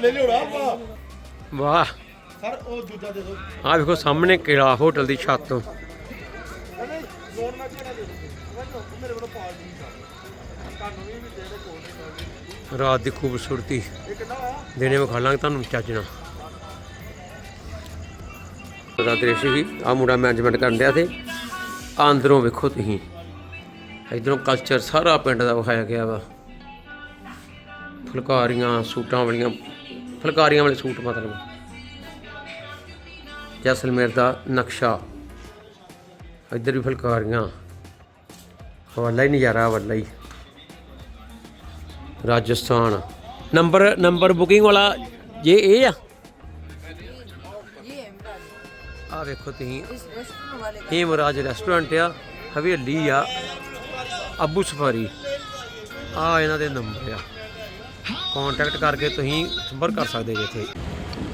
ਲਿਆਉਣਾ ਹੀ ਹਾਰ ਦੇ ਲਿਆਉਣਾ ਆਪਾਂ ਵਾਹ। ਸਰ ਉਹ ਦੂਜਾ ਦੇ ਦਿਓ। ਆਹ ਵੇਖੋ ਸਾਹਮਣੇ ਕਿਲਾ ਹੋਟਲ ਦੀ ਛੱਤ ਤੋਂ। ਕਹਿੰਦੇ ਲੋਨ ਮੈਂ ਕਿਹੜਾ ਦੇ ਦਿਓ। ਮੇਰੇ ਕੋਲ ਪਾਲ ਨਹੀਂ ਸਕਦਾ ਤੁਹਾਨੂੰ ਵੀ ਵੀ ਦੇ ਦੇ ਕੋਲ ਨਹੀਂ ਰਾਤ ਦੀ ਖੂਬਸੂਰਤੀ। ਦਿਨੇ ਵਿਖਾ ਲਾਂਗੇ ਤੁਹਾਨੂੰ ਨਾਲ ਦਾ ਦ੍ਰਿਸ਼ ਹੀ ਆ ਮੁੰਡਾ ਮੈਨੇਜਮੈਂਟ ਕਰਨ ਡਿਆ ਤੇ ਅੰਦਰੋਂ ਵੇਖੋ ਤੁਸੀਂ। ਇਧਰੋਂ ਕਲਚਰ ਸਾਰਾ ਪਿੰਡ ਦਾ ਵਿਖਾਇਆ ਗਿਆ ਵਾ। ਫੁਲਕਾਰੀਆਂ ਸੂਟਾਂ ਵਾਲੀਆਂ ਫੁਲਕਾਰੀਆਂ ਵਾਲੇ ਸੂਟ ਮਤਲਬ। ਜੈਸਲਮੇਰ ਦਾ ਨਕਸ਼ਾ। ਇੱਧਰ ਵੀ ਫੁਲਕਾਰੀਆਂ। ਹਵਾਲਾ ਹੀ ਨਜ਼ਾਰਾ ਵੱਲਾ ਹੀ। ਰਾਜਸਥਾਨ। ਨੰਬਰ ਨੰਬਰ ਬੁਕਿੰਗ ਵਾਲਾ, ਜੇ ਇਹ ਆ? ਆ ਵੇਖੋ ਤੁਸੀਂ। ਇਹ ਮਰਾਜ ਰੈਸਟੋਰੈਂਟ ਆ, ਹਵੇਲੀ ਆ। ਅਬੂ ਸਫਾਰੀ। ਆ ਇਹਨਾਂ ਦੇ ਨੰਬਰ ਆ। ਕੰਟੈਕਟ ਕਰਕੇ ਤੁਸੀਂ ਸੰਪਰਕ ਕਰ ਸਕਦੇ ਜੇ ਇੱਥੇ।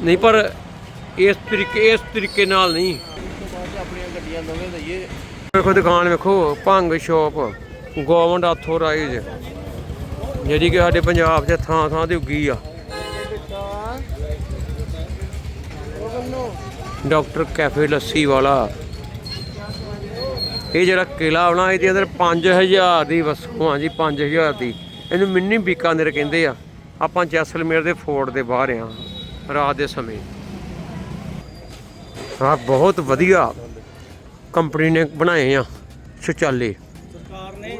ਨਹੀਂ, ਪਰ ਇਸ ਤਰੀਕੇ ਇਸ ਤਰੀਕੇ ਨਾਲ ਨਹੀਂ। ਆਪਣੀਆਂ ਗੱਡੀਆਂ ਨਵੇਂ ਦਈਏ ਵੇਖੋ ਦੁਕਾਨ ਵੇਖੋ, ਭੰਗ ਸ਼ਾਪ ਗਵਰਨਮੈਂਟ ਆਥੋਰਾਈਜ਼ ਜਿਹੜੀ ਕਿ ਸਾਡੇ ਪੰਜਾਬ 'ਚ ਥਾਂ ਥਾਂ ਤੇ ਉੱਗੀ ਆ। ਡਾਕਟਰ ਕੈਫੇ ਲੱਸੀ ਵਾਲਾ। ਇਹ ਜਿਹੜਾ ਕਿਲਾ ਬਣਾ ਇਹਦੇ ਅੰਦਰ 5000 ਦੀ ਵਸੋਂ ਆ ਜੀ 5000 ਦੀ। ਇਹਨੂੰ ਮਿੰਨੀ ਬੀਕਾਨੇਰ ਕਹਿੰਦੇ ਆ। ਆਪਾਂ ਜੈਸਲਮੇਰ ਦੇ ਫੋਰਟ ਦੇ ਬਾਹਰ ਆ, ਰਾਤ ਦੇ ਸਮੇਂ। ਆ ਬਹੁਤ ਵਧੀਆ ਕੰਪਨੀ ਨੇ ਬਣਾਏ ਆ ਸ਼ੌਚਾਲੇ। ਸਰਕਾਰ ਨੇ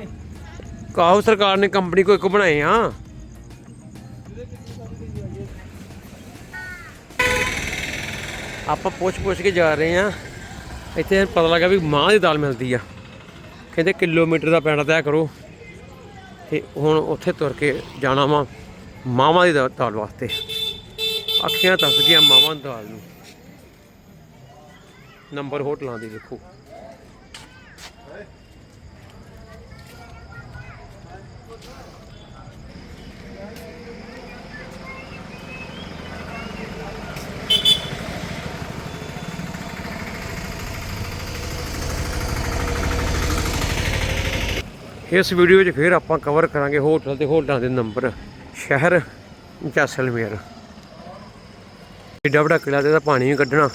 ਕਾਹੋ ਸਰਕਾਰ ਨੇ ਕੰਪਨੀ ਕੋ ਇੱਕ ਬਣਾਏ ਆ। ਆਪਾਂ ਪੁੱਛ ਪੁੱਛ ਕੇ ਜਾ ਰਹੇ ਆ, ਇੱਥੇ ਪਤਾ ਲੱਗਾ ਵੀ ਮਾਂ ਦੀ ਦਾਲ ਮਿਲਦੀ ਆ। ਕਹਿੰਦੇ ਕਿਲੋਮੀਟਰ ਦਾ ਪੈਣਾ ਤੈਅ ਕਰੋ। ਤੇ ਹੁਣ ਉੱਥੇ ਤੁਰ ਕੇ ਜਾਣਾ ਵਾ। ਮਾਵਾਂ ਦੀ ਦਾਲ ਵਾਸਤੇ। ਅੱਖੀਆਂ ਤਸ ਗਈਆਂ ਮਾਵਾਂ ਦੀ ਦਾਲ ਨੂੰ। ਨੰਬਰ ਹੋਟਲਾਂ ਦੀ ਦੇਖੋ ਇਸ ਵੀਡੀਓ 'ਚ ਫਿਰ ਆਪਾਂ ਕਵਰ ਕਰਾਂਗੇ ਹੋਟਲ ਤੇ ਹੋਟਲਾਂ ਦੇ ਨੰਬਰ। ਸ਼ਹਿਰ ਜੈਸਲਮੇਰ। ਏਡਾ ਵੱਡਾ ਕਿਲਾ ਤੇ ਤਾਂ ਪਾਣੀ ਵੀ ਕੱਢਣਾ।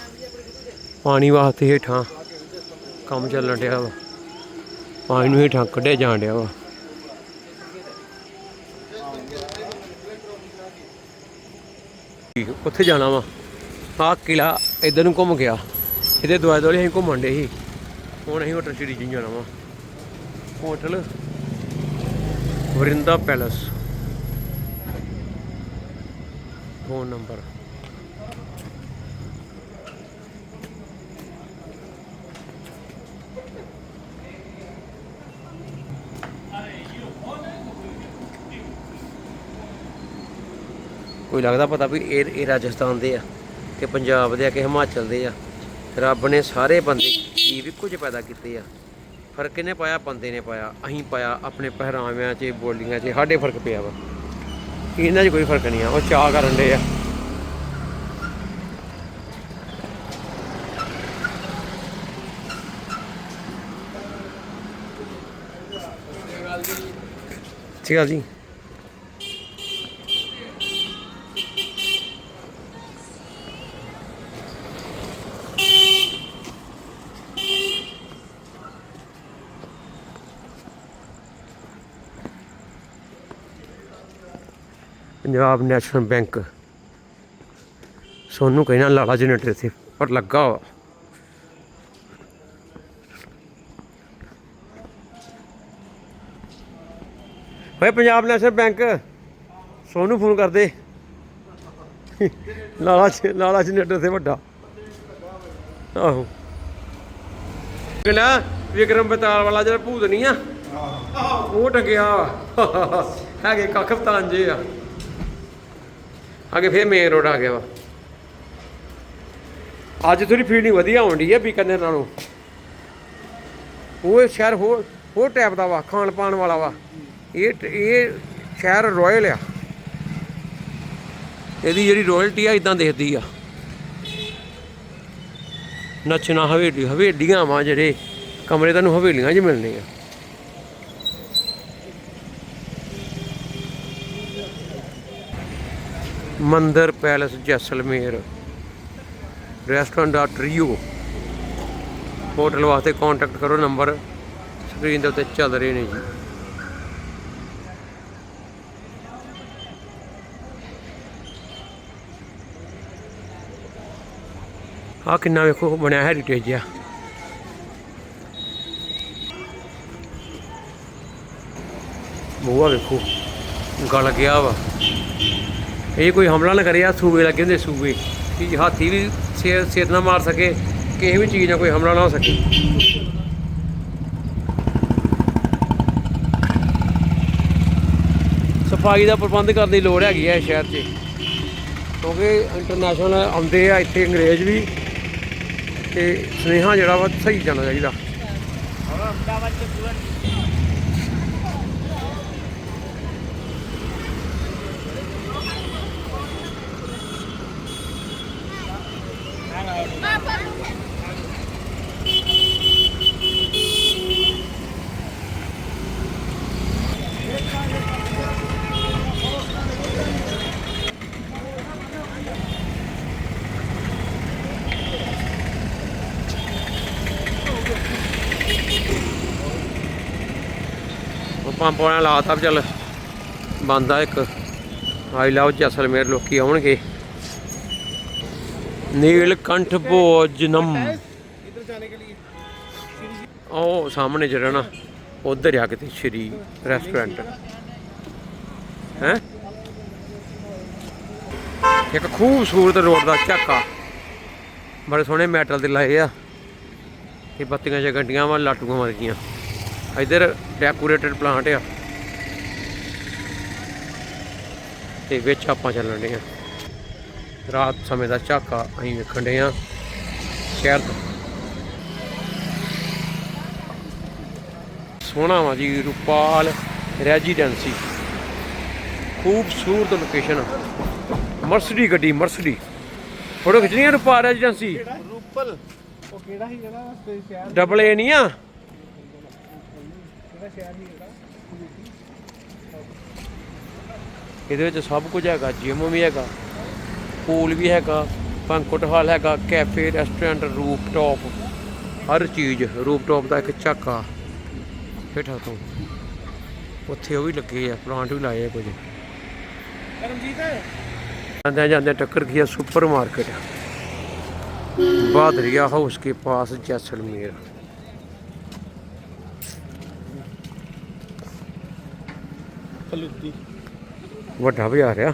ਪਾਣੀ ਵਾਸਤੇ ਹੇਠਾਂ ਕੰਮ ਚੱਲਣ ਡਿਆ ਵਾ। ਪਾਣੀ ਨੂੰ ਹੇਠਾਂ ਕੱਢਿਆ ਜਾਣ ਡਿਆ ਵਾ। ਠੀਕ, ਉੱਥੇ ਜਾਣਾ ਵਾ। ਆਹ ਕਿਲਾ ਇਧਰ ਨੂੰ ਘੁੰਮ ਗਿਆ। ਇਹਦੇ ਦੁਆਲੇ ਦੁਆਲੇ ਅਸੀਂ ਘੁੰਮਣ ਡੇ ਸੀ। ਹੁਣ ਅਸੀਂ ਹੋਟਲ ਚਿੜੀ ਜੀ ਜਾਣਾ ਵਾ। Hotel Vrinda palace. Phone number. ਕੋਈ ਲੱਗਦਾ ਪਤਾ ਵੀ ਇਹ ਇਹ ਰਾਜਸਥਾਨ ਦੇ ਆ ਕਿ ਪੰਜਾਬ ਦੇ ਆ ਕਿ ਹਿਮਾਚਲ ਦੇ ਆ। ਰੱਬ ਨੇ ਸਾਰੇ ਬੰਦੇ ਜੀਵ ਇੱਕੋ ਜਿਹੇ ਪੈਦਾ ਕੀਤੇ ਆ। ਫ਼ਰਕ ਕਿਹਨੇ ਪਾਇਆ? ਬੰਦੇ ਨੇ ਪਾਇਆ। ਅਸੀਂ ਪਾਇਆ। ਆਪਣੇ ਪਹਿਰਾਵਿਆਂ 'ਚ, ਬੋਲੀਆਂ 'ਚ, ਸਾਡੇ ਫ਼ਰਕ ਪਿਆ ਵਾ। ਇਹਨਾਂ 'ਚ ਕੋਈ ਫ਼ਰਕ ਨਹੀਂ ਆ ਉਹ ਚਾਹ ਕਰਨ ਦੇ ਆ। ਠੀਕ ਆ ਜੀ। Punjab national bank. ਸੋਨੂੰ ਕਹਿਣਾ ਲਾਲਾ ਜਨਰੇਟਰ ਇੱਥੇ ਪਰ ਲੱਗਾ ਵਾ। ਓਏ, ਪੰਜਾਬ ਨੈਸ਼ਨਲ ਬੈਂਕ, ਸੋਨੂੰ ਫੋਨ ਕਰਦੇ ਲਾਲਾ ਲਾਲਾ ਜਨਰੇਟਰ ਤੇ ਵੱਡਾ। ਆਹੋ। ਕਹਿੰਦਾ ਵਿਕਰਮ ਬਤਾਲ ਵਾਲਾ ਜਿਹੜਾ ਭੂਤ ਨਹੀਂ ਆ, ਉਹ ਟੰਗਿਆ ਵਾ। ਹੈਗੇ ਕੱਖ ਬਤਾਨ ਜੇ ਆ। ਅੱਗੇ ਫੇਰ ਮੇਨ ਰੋਡ ਆ ਗਿਆ ਵਾ। ਅੱਜ ਥੋੜੀ ਫੀਲਿੰਗ ਵਧੀਆ ਆਉਂਦੀ ਹੈ ਬੀਕਾਨੇਰ ਨਾਲੋਂ ਉਹ ਸ਼ਹਿਰ ਹੋਰ ਹੋਰ ਟਾਈਪ ਦਾ ਵਾ, ਖਾਣ ਪਾਣ ਵਾਲਾ ਵਾ। ਇਹ ਇਹ ਸ਼ਹਿਰ ਰਾਇਲ ਆ। ਇਹਦੀ ਜਿਹੜੀ ਰਾਇਲਟੀ ਆ ਇਦਾਂ ਦੇਖਦੀ ਆ। ਨੱਚਣਾ ਹਵੇਲੀ ਹਵੇਲੀਆਂ ਵਾ ਜਿਹੜੇ। ਕਮਰੇ ਤੁਹਾਨੂੰ ਹਵੇਲੀਆਂ 'ਚ ਮਿਲਣੇ ਆ। ਮੰਦਰ, ਪੈਲਸ, ਜੈਸਲਮੇਰ ਰੈਸਟੋਰੈਂਟ ਦਾ ਟ੍ਰੀਓ ਹੋਟਲ ਵਾਸਤੇ ਕੰਟੈਕਟ ਕਰੋ ਨੰਬਰ ਸਕਰੀਨ ਦੇ ਉੱਤੇ ਚੱਲ ਰਹੇ ਨੇ ਜੀ। ਆ ਕਿੰਨਾ ਵੇਖੋ, ਬਣਿਆ ਹੈਰੀਟੇਜ ਆ। ਬੂਹਾ ਵੇਖੋ, ਗਲ ਗਿਆ ਵਾ। ਇਹ ਕੋਈ ਹਮਲਾ ਨਾ ਕਰੇ ਸੂਬੇ ਲੱਗੇ ਹੁੰਦੇ ਸੂਬੇ। ਕਿ ਹਾਥੀ ਵੀ ਸਿਰ ਸਿਰ ਨਾ ਮਾਰ ਸਕੇ, ਕਿਸੇ ਵੀ ਚੀਜ਼ ਨਾਲ ਕੋਈ ਹਮਲਾ ਨਾ ਹੋ ਸਕੇ। ਸਫ਼ਾਈ ਦਾ ਪ੍ਰਬੰਧ ਕਰਨ ਦੀ ਲੋੜ ਹੈਗੀ ਹੈ ਇਸ ਸ਼ਹਿਰ 'ਚ। ਕਿਉਂਕਿ ਇੰਟਰਨੈਸ਼ਨਲ ਆਉਂਦੇ ਆ, ਇੱਥੇ ਅੰਗਰੇਜ਼ ਵੀ, ਤੇ ਸੁਨੇਹਾ ਜਿਹੜਾ ਵਾ ਸਹੀ ਜਾਣਾ ਚਾਹੀਦਾ। ਉਹ ਪੰਪ ਵਾਲਾ ਲਾਤਾ ਵੀ ਚੱਲ ਬੰਦਾ ਇੱਕ ਆਈ ਲਵ ਜੈਸਲਮੇਰ ਲੋਕੀ ਆਉਣਗੇ। ਨੀਲਕੰਠ ਭੋਜਨਮ इधर जाने के लिए ਉਹ ਸਾਹਮਣੇ ਜਿਹੜਾ ਨਾ ਉਧਰ ਆ ਕਿਤੇ ਸ਼੍ਰੀ ਰੈਸਟੋਰੈਂਟ ਹੈ ਇੱਕ ਖੂਬਸੂਰਤ ਰੋਡ ਦਾ ਝਾਕਾ ਬੜੇ ਸੋਹਣੇ ਮੈਟਲ ਦੇ ਲਾਏ ਆ ਇਹ ਬੱਤੀਆਂ ਜਿਹਾ ਗੱਡੀਆਂ ਵਾ ਲਾਟੂਆਂ ਵਰਗੀਆਂ ਇਧਰ ਡੈਕੋਰੇਟਡ ਪਲਾਂਟ ਆ ਤੇ ਵਿੱਚ ਆਪਾਂ ਚੱਲਣ ਦੇ ਆ ਰਾਤ ਸਮੇਂ ਦਾ ਝਾਕਾ ਅਸੀਂ ਵੇਖਣ ਦੇ ਆ ਸ਼ਹਿਰ ਤੋਂ। ਸੋਹਣਾ ਵਾ ਜੀ ਰੂਪਾਲ ਰੈਜ਼ੀਡੈਂਸੀ। ਖੂਬਸੂਰਤ ਲੋਕੇਸ਼ਨ ਮਰਸਡੀ ਗੱਡੀ ਮਰਸਡੀ। ਫੋਟੋ ਖਿੱਚਣੀ ਆ ਰੂਪਾਲ ਰੈਜ਼ੀਡੈਂਸੀ? ਰੂਪਲ। ਉਹ ਕਿਹੜਾ ਹੀ ਜਿਹੜਾ ਸ਼ਹਿਰ ਡਬਲ ਏ ਨਹੀਂ ਆ? ਇਹਦੇ ਵਿੱਚ ਸਭ ਕੁਝ ਹੈਗਾ ਜਿਮ ਵੀ ਹੈਗਾ। ਪੂਲ ਵੀ ਹੈਗਾ ਪੰਕਟ ਹਾਲ ਹੈਗਾ ਕੈਫੇ ਰੈਸਟੋਰੈਂਟ ਰੂਪ ਟਾਪ ਹਰ ਚੀਜ਼ ਰੂਪ ਟਾਪ ਦਾ ਇੱਕ ਝਾਕਾ ਹੇਠਾਂ ਤੋਂ। ਉੱਥੇ ਉਹ ਵੀ ਲੱਗੇ ਆ ਪਲਾਂਟ ਵੀ ਲਾਏ ਆ ਕੁਝ। ਕਰਮਜੀਤ ਜਾਂਦੇ ਜਾਂਦੇ ਟੱਕਰ ਗਿਆ ਸੁਪਰ ਮਾਰਕੀਟ। ਬਾਦਰੀਆ ਹਾਊਸ ਕੇ ਪਾਸ ਜੈਸਲਮੇਰ। ਵੱਡਾ ਬਾਜ਼ਾਰ ਆ।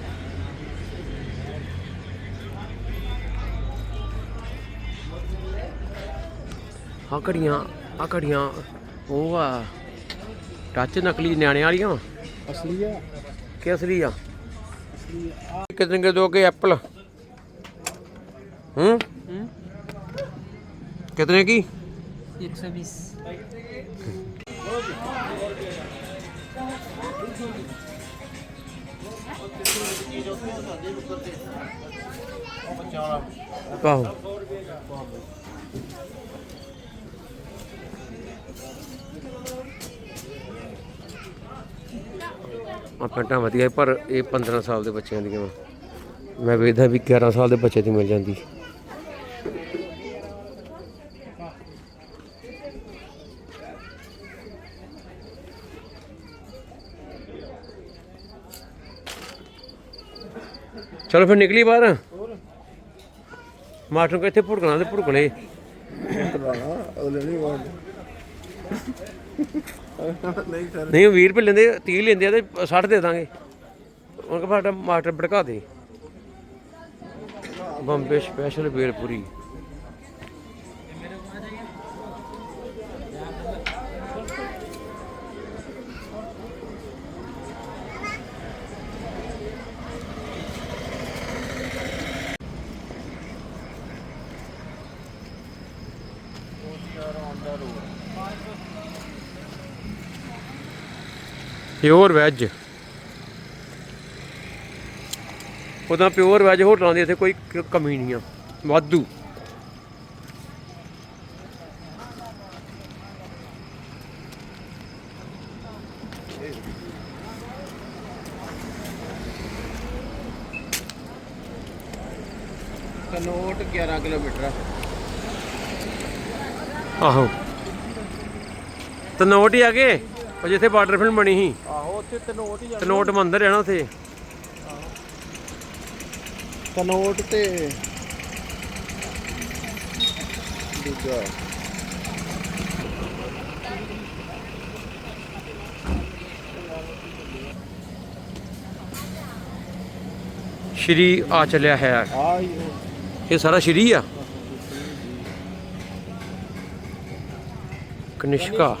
ਆ ਆ ਘੜੀਆਂ ਆ ਘੜੀਆਂ ਉਹ ਆ ਟੱਚ ਨਕਲੀ ਨਿਆਣੇ ਵਾਲੀਆਂ ਵਾ असली है ਕਿ ਅਸਲੀ ਆ ਕਿਤਨੇ ਕੇ ਦੋਗੇ ਐਪਲ ਹੂੰ ਕਿਤਨੇ ਕੀ 120 ਆਹੋ ਆ ਪੈਂਟਾਂ ਵਧੀਆ ਪਰ ਇਹ 15 ਸਾਲ ਦੇ ਬੱਚਿਆਂ ਦੀਆਂ ਮੈਂ ਵੇਖਦਾ ਵੀ 11 ਸਾਲ ਦੇ ਬੱਚੇ ਦੀ ਮਿਲ ਜਾਂਦੀ। ਚਲੋ ਫਿਰ ਨਿਕਲੀ ਬਾਹਰ। ਮਾਸਟਰ ਨੂੰ ਕਿੱਥੇ ਭੁੜਕਣਾ ਤੇ ਭੁੜਕਣੇ। ਉਹਨੇ ਨਹੀਂ ਵਾਰ ਨਹੀਂ ਸਰ ਨਹੀਂ 20 ਰੁਪਏ ਲੈਂਦੇ 30 ਲੈਂਦੇ ਆ ਤੇ 60 ਦੇ ਦਾਂਗੇ। ਉਹਨਾਂ ਕੋ ਸਾਡਾ ਮਾਸਟਰ ਭੜਕਾ ਦੇ। Bombay special bhelpuri pure veg. ਉਹਦਾ ਪਿਓਰ ਵੈਜ ਹੋਟਲਾਂ ਦੀ ਇੱਥੇ ਕੋਈ ਕਮੀ ਨਹੀਂ ਆ। ਵਾਧੂ। ਕਨੋਟ 11 ਕਿਲੋਮੀਟਰ ਆ। ਆਹੋ। ਤਨੋਟ ਹੀ ਆ ਗਏ ਉਹ ਜਿੱਥੇ ਬਾਰਡਰ ਫਿਲਮ ਬਣੀ ਸੀ। ਆਹੋ ਉੱਥੇ ਤਨੋਟ ਹੀ ਤਨੋਟ ਮੰਦਰ ਹੈ ਨਾ ਉੱਥੇ। ਕਨੋਟ ਤੇ ਦੂਜਾ। ਸ਼੍ਰੀ ਆ ਚੱਲਿਆ ਹੈ। ਆ ਹੀ ਇਹ ਸਾਰਾ ਸ਼੍ਰੀ ਆ? ਕਨਿਸ਼ਕਾ।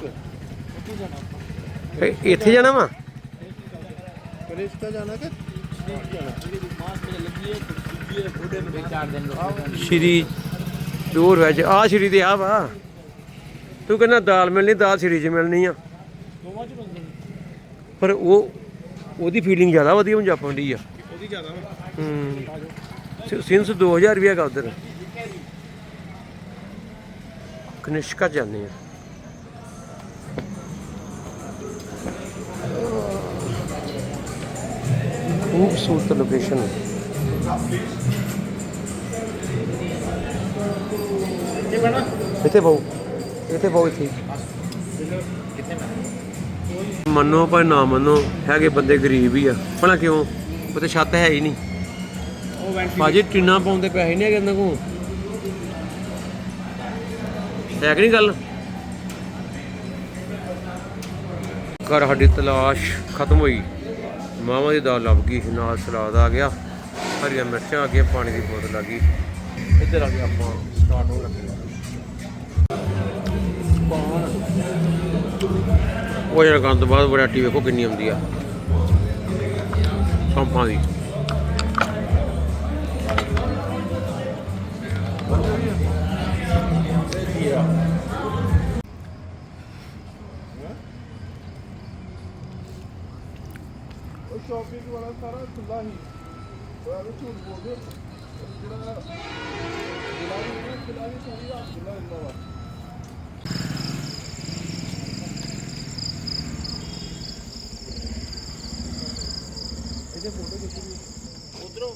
ਇਹ ਇੱਥੇ ਜਾਣਾ ਵਾ? ਕ੍ਰਿਸ਼ਕਾ ਜਾਣਾ ਕਿ ਸ਼੍ਰੀ ਪਿਓਰ ਵੈਜ ਆ ਸ਼੍ਰੀ ਦੇ ਆ ਵਾ। ਤੂੰ ਕਹਿੰਦਾ ਦਾਲ ਮਿਲਣੀ, ਦਾਲ ਸ਼੍ਰੀ ਚ ਮਿਲਣੀ ਆ। ਪਰ ਉਹ ਉਹਦੀ ਫੀਲਿੰਗ ਜ਼ਿਆਦਾ ਵਧੀਆ ਪੰਜਾਬਣ ਦੀ ਆ। ਉਹਦੀ ਜ਼ਿਆਦਾ ਹੂੰ ਸਿੰਸ 2000 ਵੀ ਹੈਗਾ ਉਧਰ। ਕਨਿਸ਼ਕਾ ਜਾਂਦੇ ਆ। ਖੂਬਸੂਰਤ ਲੋਕੇਸ਼ਨ ਇੱਥੇ ਬਹੁ ਇੱਥੇ ਬਹੁ ਇੱਥੇ ਮੰਨੋ ਪਰ ਨਾ ਮੰਨੋ ਹੈਗੇ ਬੰਦੇ ਗਰੀਬ ਹੀ ਆ ਭਲਾ ਕਿਉਂ ਉੱਥੇ ਛੱਤ ਹੈ ਹੀ ਨਹੀਂ ਉਹ ਵੈਂਟੀ ਭਾਜੀ ਟਿੰਨਾ ਪਾਉਂਦੇ ਪੈਸੇ ਨਹੀਂ ਹੈਗੇ ਇਹਨਾਂ ਕੋਲ ਹੈ ਕਿ ਨਹੀਂ ਗੱਲ ਘਰ ਸਾਡੀ ਤਲਾਸ਼ ਖਤਮ ਹੋਈ ਮਾਵਾਂ ਦੀ ਦਾਲ ਲੱਭ ਗਈ, ਨਾਲ ਸਲਾਦ ਆ ਗਿਆ, ਹਰੀਆਂ ਮਿਰਚਾਂ ਆ ਗਈਆਂ, ਪਾਣੀ ਦੀ ਬੋਤਲ ਆ ਗਈ। ਇੱਧਰ ਆ ਗਿਆ ਆਪਾਂ ਸਟਾਰਟ ਹੋ ਲੱਗੇ। ਉਹ ਜਿਹੜਾ ਗੰਦ ਬਾਅਦ ਵੈਰਾਈਟੀ ਵੇਖੋ ਕਿੰਨੀ ਆਉਂਦੀ ਆ। ਸੰਪਾਂ ਦੀ। ਪਲਾਸਟਿਕ ਵਾਲਾ ਸਾਰਾ ਖੁੱਲਾ ਹੀ। ਉਹ ਵੀ ਝੂਠ ਬੋਲਦੇ ਜਿਹੜਾ ਖਿਲਾੜੀ ਨੇ ਖਿਲਾੜੀ ਚੋਰੀ ਦਾ ਖੁੱਲਾ ਹੁੰਦਾ ਵਾ। ਇਹਦੇ ਫੋਟੋ ਕਿੱਥੇ ਉਧਰੋਂ